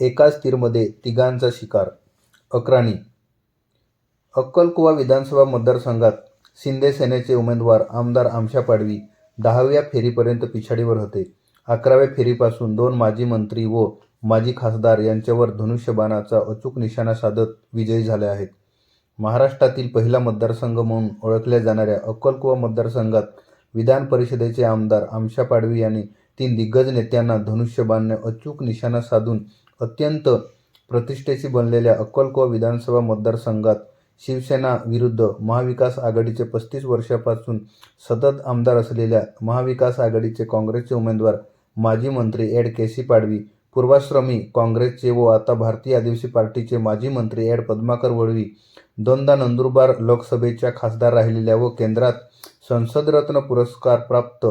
एकाच तीरमध्ये तिघांचा शिकार, अक्राणी अक्कलकुवा विधानसभा मतदारसंघात शिंदे सेनेचे उमेदवार आमदार आमशा पाडवी दहाव्या फेरीपर्यंत पिछाडीवर होते. अकराव्या फेरीपासून दोन माजी मंत्री व माजी खासदार यांच्यावर धनुष्यबाणाचा अचूक निशाणा साधत विजयी झाले आहेत. महाराष्ट्रातील पहिला मतदारसंघ म्हणून ओळखल्या जाणाऱ्या अक्कलकुवा मतदारसंघात विधान परिषदेचे आमदार आमशा पाडवी यांनी तीन दिग्गज नेत्यांना धनुष्यबाणने अचूक निशाणा साधून अत्यंत प्रतिष्ठेशी बनलेल्या अक्कलकुवा विधानसभा मतदारसंघात शिवसेना विरुद्ध महाविकास आघाडीचे पस्तीस वर्षापासून सतत आमदार असलेल्या महाविकास आघाडीचे काँग्रेसचे उमेदवार माजी मंत्री ॲड. के. सी. पाडवी, पूर्वाश्रमी काँग्रेसचे व आता भारतीय आदिवासी पार्टीचे माजी मंत्री ॲड. पद्माकर वळवी, दोनदा नंदुरबार लोकसभेच्या खासदार राहिलेल्या व केंद्रात संसदरत्न पुरस्कार प्राप्त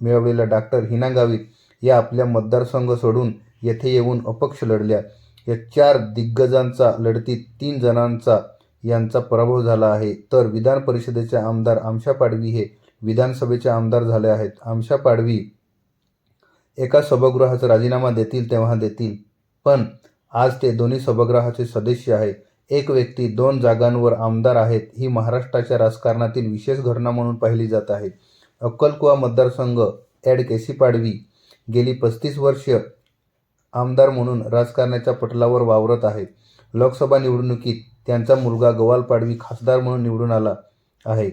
मिळवलेल्या डॉक्टर हिना गावित या आपल्या मतदारसंघ सोडून येथे येऊन अपक्ष लढल्या. या चार दिग्गजांचा लढतीत तीन जणांचा यांचा पराभव झाला आहे तर विधान परिषदेचे आमदार आमशा पाडवी हे विधानसभेचे आमदार झाले आहेत. आमशा पाडवी एका सभागृहाचा राजीनामा देतील तेव्हा देतील, पण आज ते दोन्ही सभागृहाचे सदस्य आहे. एक व्यक्ती दोन जागांवर आमदार आहेत ही महाराष्ट्राच्या राजकारणातील विशेष घटना म्हणून पाहिली जात आहे. अक्कलकुवा मतदारसंघ ॲड. केसी पाडवी गेली पस्तीस वर्ष आमदार म्हणून राजकारणाच्या पटलावर वावरत आहेत. लोकसभा निवडणुकीत त्यांचा मुलगा गवाल पाडवी खासदार म्हणून निवडून आला आहे.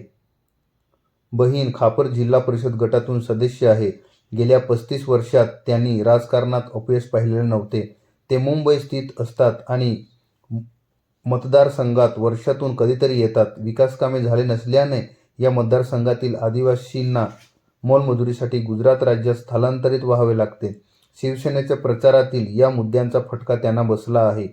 बहीण खापर जिल्हा परिषद गटातून सदस्य आहे. गेल्या पस्तीस वर्षात त्यांनी राजकारणात अपयश पाहिलेले नव्हते. ते मुंबई स्थित असतात आणि मतदारसंघात वर्षातून कधीतरी येतात. विकासकामे झाले नसल्याने या मतदारसंघातील आदिवासींना मोलमजुरीसाठी गुजरात राज्यात स्थलांतरित व्हावे लागते. शिवसेनेच्या प्रचारातील या मुद्द्यांचा फटका त्यांना बसला आहे.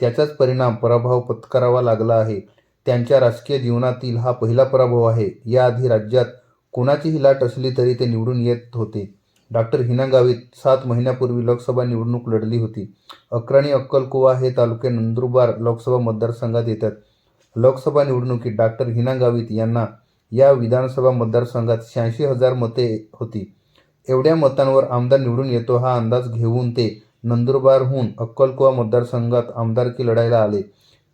त्याचाच परिणाम पराभव पत्करावा लागला आहे. त्यांच्या राजकीय जीवनातील हा पहिला पराभव आहे. याआधी राज्यात कोणाचीही लाट असली तरी ते निवडून येत होते. डॉक्टर हिना गावित सात महिन्यापूर्वी लोकसभा निवडणूक लढली होती. अक्राणी अक्कलकुवा हे तालुके नंदुरबार लोकसभा मतदारसंघात येतात. लोकसभा निवडणुकीत डॉक्टर हिना गावित यांना या विधानसभा मतदारसंघात शहाऐंशी हजार मते होती. एवढ्या मतांवर आमदार निवडून येतो हा अंदाज घेऊन ते नंदुरबारहून अक्कलकुवा मतदारसंघात आमदारकी लढायला आले.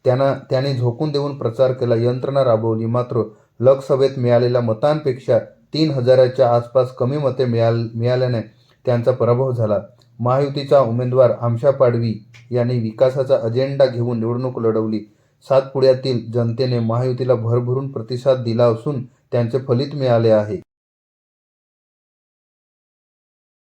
त्यांना त्याने झोकून देऊन प्रचार केला, यंत्रणा राबवली. मात्र लोकसभेत मिळालेल्या मतांपेक्षा तीन हजाराच्या आसपास कमी मते मिळाल मिळाल्याने त्यांचा पराभव झाला. महायुतीचा उमेदवार आमशा पाडवी यांनी विकासाचा अजेंडा घेऊन निवडणूक लढवली. सातपुड्यातील जनतेने महायुतीला भरभरून प्रतिसाद दिला असून त्यांचे फलित मिळाले आहे.